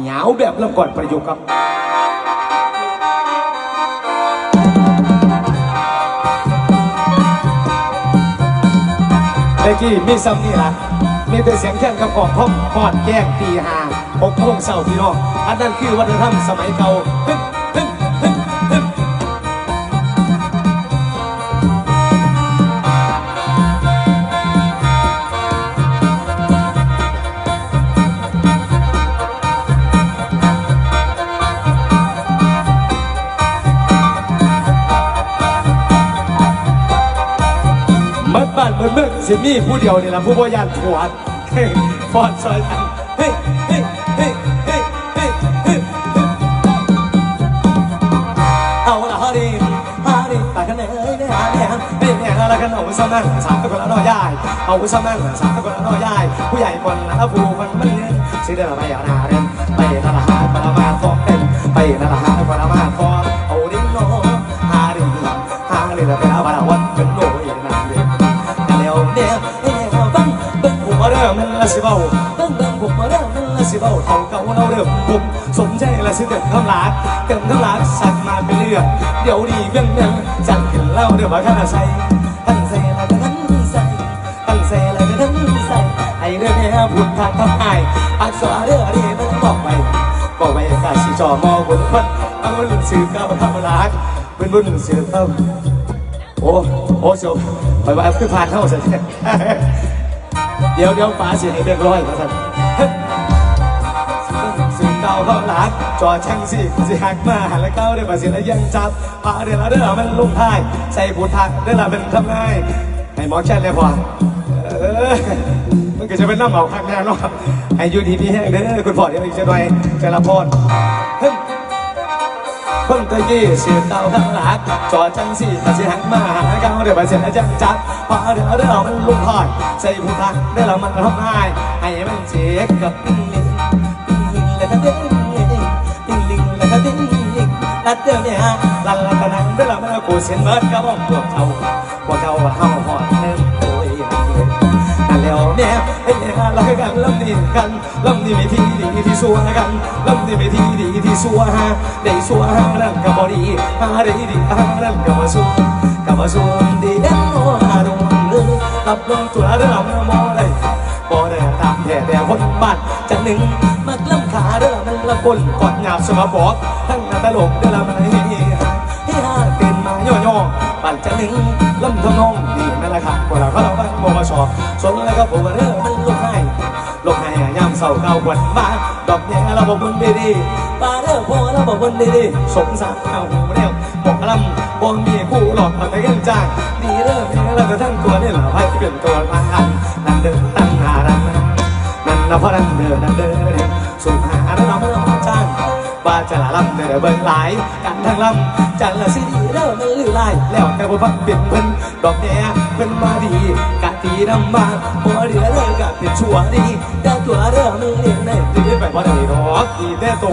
เหงาแบบลำก่อนประโยคครับเมื่อกี้มีซ้ำนี่ละมีแต่เสียงแค่นกับของพ่อพอดแยกตีหาหกโมงเช้าพี่น้องอันนั้นคือวัฒนธรรมสมัยเก่า มือนเมื่อสิมีผู้เดียวนี่ละผู้บ่ยานผัวเฮ้ฟอดซอยกันเฮ้ยเฮ้ยเฮ้ยเฮ้ยเฮ้ยเฮ้ยเอาละฮาริฮาริตากันเลยเนี่ยเนี่ยเนี่ยเนี่ยอะกันเอาสมังสามตะกอนละน้อยายเอาสมังสามตะกอนละน้อยายผู้ใหญ่คนละผู้คนมันเรียนสิเดินไปอาณาเรนไปนละหา งหัวเริ่มละสิเบาบังบังหัวเริ่มละสิเบาเท่าเก่าเราเริ่มบุมสมใจละสิเต็มคำลาเต็มคำลาสักมาเป็นเรื่องเดี๋ยวดีเบี้ยงเบี้ยงจังเห็นเล่าเดี๋ยวมาข้าใส่ท่านใส่ละก็ท่านใส่ท่านใส่ละก็ท่านใส่ไอ้เรื่องนี้พูดทางทำไอ้อักษรเรื่องนี้มันบอกไปบอกไปกาสิจอมอบุญพันเอาบุญสื่อก้าวทำรักเป็นบุญสื่อเข้าโอ้โอ้เชียวไปว่าคือผ่านเท่าเสร็จเดี๋ยวเดี๋ยวป๋าเสียให้เรียบร้อยมาสั่นสิ่งเก่าเขาหลักจอช่างสิสิหักมาหันแล้วเก้าได้มาเสียแล้วยังจับพาเดี๋ยวละเด้อมันลุกท้ายใส่ผูทางเด้อละเป็นทำไงให้หมอแค่เลยพอเออมันก็จะเป็นน้ำเหมาข้างแน่เนาะให้ยูดีพี่แห้งเด้อคุณพ่อเดี๋ยวอีกจะหน่อยจะละพรเฮ้ คนตะกี้เสียเต่าข้งหลักจอดจังสิตาสิหักมาหาเก้าเดี๋ยวมาเสียจังจับพอเดี๋ยวเดี๋ยวมันลุกพอดใส่ผู้ทักเดี๋ยวมันทำง่ายให้มันเจ๊กกับปิงลิงปิงลิงแล้วก็เด้งปิงลิงแล้วก็เด้งลัดเดียวเนี่ยลันลันตะนังเดี๋ยวมันกูเสียนเบิดก็บ้อกพวกเขาพวกเขาว่าเฮา รากันลำดีกันลำดีไม่ที่ดีที่สัวกันลำดีไม่ที่ดีที่สัวฮะได้สัวฮะนั่นก็บ่ดีฮะได้ดีฮะนั่นก็บ่สัวก็บ่สัวดีเอ็นโอ้ฮะดงเลยรับลงตัวเรื่องมอเลยบ่ได้ตามแท้แต่คนบ้านจังหนึ่งมักลำขาเด้องมันละคนกอดหยาบสมบอกทั้งนาตลกเด้อละมันเฮฮาเฮฮาเต้นมาย่อๆปั่นจังหนึ่งลำทำนองนี่นั่นแหละครับพวกเราเขาเราบ้านบ่มาชอบสนแล้วก็ผมว่าเด้อมันลูกให้ ศร้าเก่าวันมาดอกแง่เราบอกบนดีๆปาเด้อพอเราบอกบนดีๆสงสารเอาหูเดียวบอกลำบอกมีผู้หลอกมาไปกันจ้างดีเด้อแม่เราก็ทั้งตัวนี่แหละให้เป็นตัวมาอันนั่นเดินตั้งหาดันนั่นเราพอนั่นเดินนั่นเดินสุขหาเราไม่ต้องจ้าง ว่าจะละลำเด้อเบิ่งหลาย กันทั้งลำจันละสิดีเด้อมันลือลาย แล้วแต่บ่พักเป็นเพิ่นดอกแง่เพิ่นมาดีกะตีน้ำมาบ่เหลือเลยกะเป็นชั่วดีแต่ตัวเด้อมึงเลี้ยงได้ดีไปบ่ได้ดอกดีแต่โต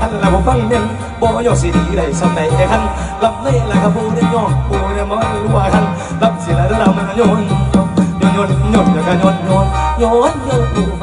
อันละบ่ฟังเน้นบ่ยอสิดีได้สำใดไอ้คันลำเลยละครับผู้ได้ย่องผู้ได้มารู้ว่าคันลำสิละเด้อเรามันโยนโยนโยนโยนแล้วก็โยนโยนโยนโย